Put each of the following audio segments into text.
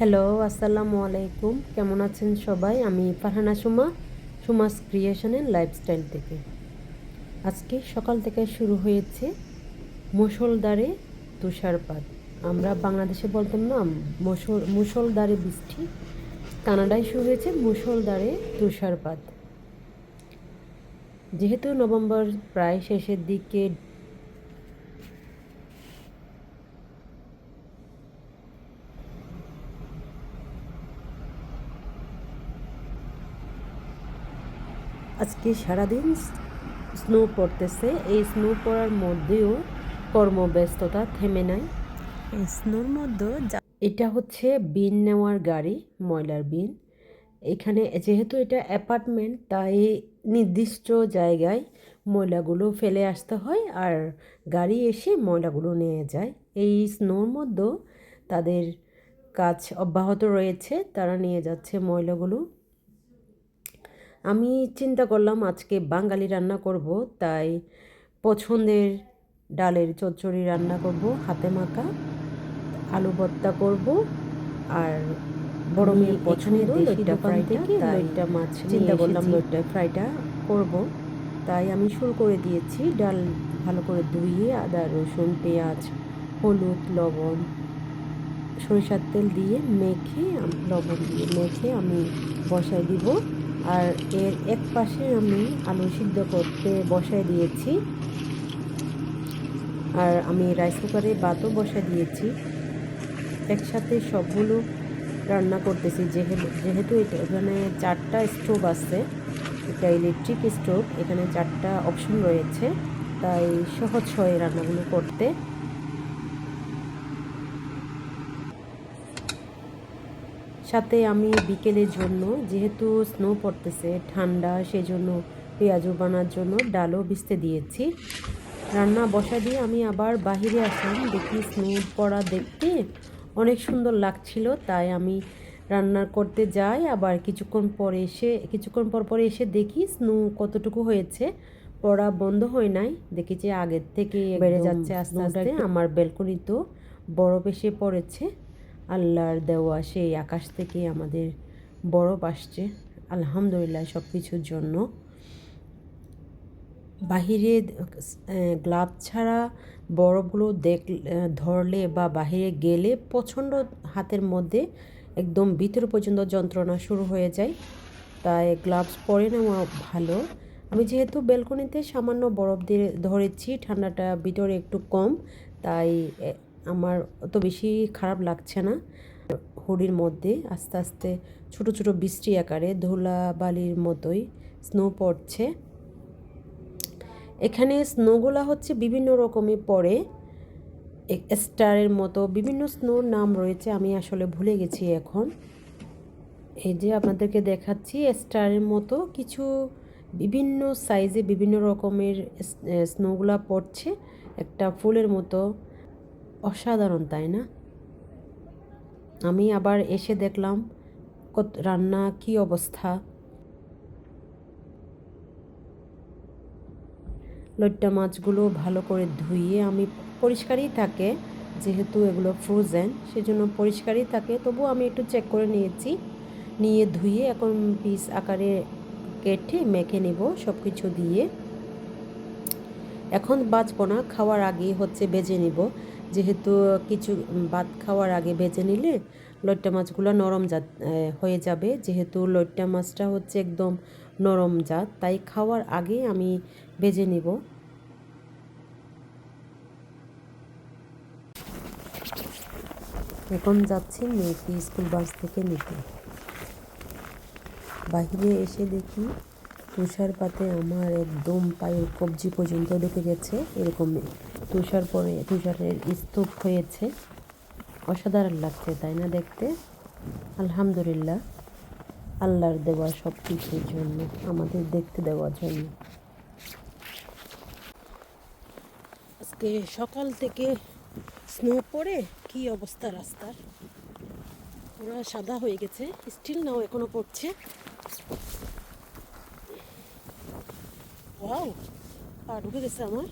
Hello আসসালামু আলাইকুম। কেমন আছেন সবাই? আমি ফারহানা সুমা, সুমাস ক্রিয়েশনের লাইফস্টাইল থেকে। আজকে সকাল থেকে শুরু হয়েছে মুসলধারে তুষারপাত। আমরা বাংলাদেশে বলতাম না মুসল মুসলধারে বৃষ্টি। কানাডায় শুরু হয়েছে মুসলধারে তুষারপাত। যেহেতু নভেম্বর প্রায় শেষের দিকে আজকে সারাদিন স্নো পড়তেছে। এই স্নো পড়ার মধ্যেও কর্মব্যস্ততা থেমে নাই। এই স্নোর মধ্যে এটা হচ্ছে বিন নেওয়ার গাড়ি ময়লার বিন। এখানে যেহেতু এটা অ্যাপার্টমেন্ট তাই নির্দিষ্ট জায়গায় ময়লাগুলো ফেলে আসতে হয় আর গাড়ি এসে ময়লাগুলো নিয়ে যায়। এই স্নোর মধ্যেও তাদের কাজ অব্যাহত রয়েছে। তারা নিয়ে যাচ্ছে ময়লাগুলো। আমি চিন্তা করলাম আজকে বাঙালি রান্না করব তাই পছন্দের ডালের চচ্চড়ি রান্না করব হাতে মাখা আলু ভর্তা করব আর বড় মেয়ের পছন্দের লইট্টা ফ্রাই থেকে লইট্টা মাছ চিন্তা করলাম লইট্টা ফ্রাইটা করব তাই আমি শুরু করে দিয়েছি ডাল ভালো করে ধুইয়ে আদা রসুন পেঁয়াজ হলুদ লবণ সরিষার তেল দিয়ে মেখে লবণ দিয়ে মেখে আমি বসাই দিব। আর এর এক পাশে আমি আলু সিদ্ধ করতে বসায় দিয়েছি। আর আমি রাইস কুকারে ভাতও বসা দিয়েছি। একসাথে সবগুলো রান্না করতেছি, যেহেতু যেহেতু এখানে চারটা স্টোভ আছে এটা ইলেকট্রিক স্টোভ এখানে চারটা অপশন রয়েছে, তাই সহজ হয় রান্নাগুলো করতে। সাথে আমি বিকেলের জন্য যেহেতু স্নো পড়তেছে ঠান্ডা সেজন্য পেঁয়াজু বানার জন্য ডালও ভিজতে দিয়েছি। রান্না বসা দিয়ে আমি আবার বাহিরে আসলাম দেখি স্নো পড়া দেখতে অনেক সুন্দর লাগছিল তাই আমি রান্না করতে যাই। আবার কিছুক্ষণ পরে এসে কিছুক্ষণ পর পরে এসে দেখি স্নো কতটুকু হয়েছে পড়া বন্ধ হয় নাই। দেখি যে আগের থেকে বেড়ে যাচ্ছে আস্তে আস্তে আমার ব্যালকনিতেও বরফ এসে পড়েছে। আল্লাহর দেওয়া সেই আকাশ থেকে আমাদের বরফ আসছে। আলহামদুলিল্লাহ সব কিছুর জন্য। বাহিরে গ্লাভ ছাড়া বরফগুলো দেখ ধরলে বা বাহিরে গেলে প্রচণ্ড হাতের মধ্যে একদম ভিতর পর্যন্ত যন্ত্রণা শুরু হয়ে যায়। তাই গ্লাভস পরে নেওয়া ভালো। আমি যেহেতু ব্যালকনিতে সামান্য বরফ দিয়ে ধরেছি, ঠান্ডাটা ভিতরে একটু কম, তাই আমার অত বেশি খারাপ লাগছে না। হুডির মধ্যে আস্তে আস্তে ছোট ছোট বৃষ্টি আকারে ধুলা বালির মতোই স্নো পড়ছে। এখানে স্নোগুলা হচ্ছে বিভিন্ন রকমের পড়ে। স্টারের মতো বিভিন্ন স্নোর নাম রয়েছে, আমি আসলে ভুলে গেছি এখন। এই যে আপনাদেরকে দেখাচ্ছি স্টারের মতো কিছু বিভিন্ন সাইজে বিভিন্ন রকমের স্নোগুলা পড়ছে। একটা ফুলের মতো অসাধারণ, তাই না? আমি আবার এসে দেখলাম কত রান্না, কি অবস্থা। লইট্টা মাছগুলো ভালো করে ধুইয়ে আমি পরিষ্কারই থাকে, যেহেতু এগুলো ফ্রোজেন সেজন্য পরিষ্কারই থাকে। তবু আমি একটু চেক করে নিয়েছি। নিয়ে ধুয়ে এখন পিস আকারে কেটে মেখে নেব সব কিছু দিয়ে। এখন বাঁচবো না, খাওয়ার আগে হচ্ছে বেজে নিব। যেহেতু কিছু ভাত খাওয়ার আগে বেজে নিলে লইট্টা মাছগুলো নরম জাত হয়ে যাবে। যেহেতু লইট্টা মাছটা হচ্ছে একদম নরম জাত, তাই খাওয়ার আগে আমি বেজে নিব। এখন যাচ্ছি মেয়েকে স্কুল বাস থেকে নিতে। বাহিরে এসে দেখি তুষারপাতে আমার একদম পায়ের কবজি পর্যন্ত ঢুকে গেছে এরকম তুষার পরে তুষারের স্তূপ হয়েছে। অসাধারণ লাগছে, তাই না দেখতে? আলহামদুলিল্লাহ। আল্লাহর দেওয়া সব কিছুর জন্য, আমাদের দেখতে দেওয়ার জন্য। আজকে সকাল থেকে স্নো পড়ে, কি অবস্থা রাস্তার? পুরো সাদা হয়ে গেছে, স্টিল নাও এখনও পড়ছে। ওয়াও পা ঢুকে গেছে আমার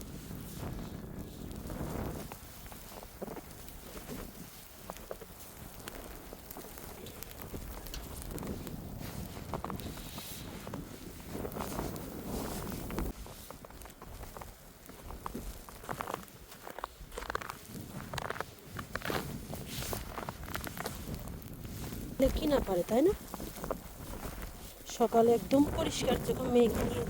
কি না পারে তাই না সকালে একদম পরিষ্কার যখন মেঘ নিয়ে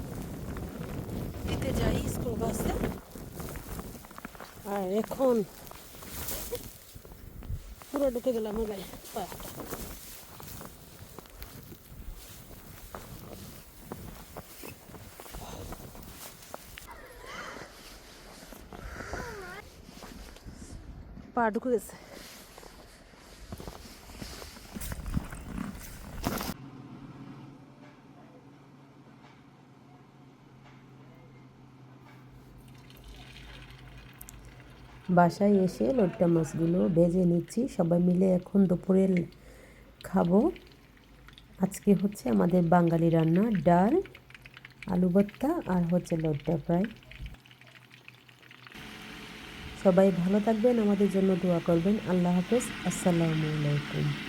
আর এখন পুরো ঢুকে গেলাম আমার পা ঢুকে গেছে। বাসায় এসে লোট্টা মাছগুলো ভেজে নিচ্ছি। সবাই মিলে এখন দুপুরে খাব। আজকে হচ্ছে আমাদের বাঙালি রান্না, ডাল, আলু ভর্তা আর হচ্ছে লোট্টা ফ্রাই। সবাই ভালো থাকবেন, আমাদের জন্য দোয়া করবেন। আল্লাহ হাফেজ। আসসালামু আলাইকুম।